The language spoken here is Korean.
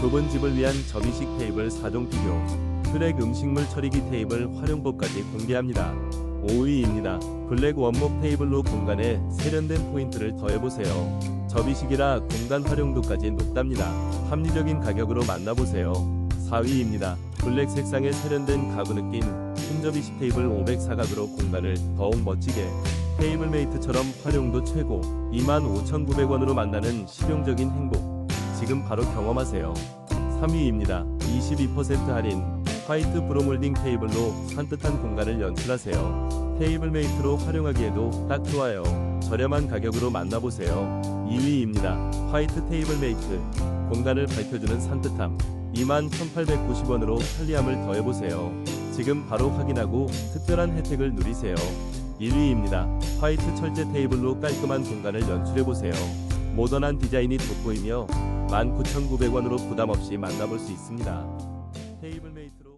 좁은 집을 위한 접이식 테이블 4종 비교, 트랙 음식물 처리기 테이블 활용법까지 공개합니다. 5위입니다. 블랙 원목 테이블로 공간에 세련된 포인트를 더해보세요. 접이식이라 공간 활용도까지 높답니다. 합리적인 가격으로 만나보세요. 4위입니다. 블랙 색상의 세련된 가구 느낌 흰접이식 테이블 504각으로 공간을 더욱 멋지게 테이블 메이트처럼 활용도 최고 25,900원으로 만나는 실용적인 행복 지금 바로 경험하세요. 3위입니다. 22% 할인. 화이트 브로몰딩 테이블로 산뜻한 공간을 연출하세요. 테이블 메이트로 활용하기에도 딱 좋아요. 저렴한 가격으로 만나보세요. 2위입니다. 화이트 테이블 메이트. 공간을 밝혀주는 산뜻함. 21,890원으로 편리함을 더해보세요. 지금 바로 확인하고 특별한 혜택을 누리세요. 1위입니다. 화이트 철제 테이블로 깔끔한 공간을 연출해보세요. 모던한 디자인이 돋보이며 19,900원으로 부담 없이 만나볼 수 있습니다. 테이블 메이트로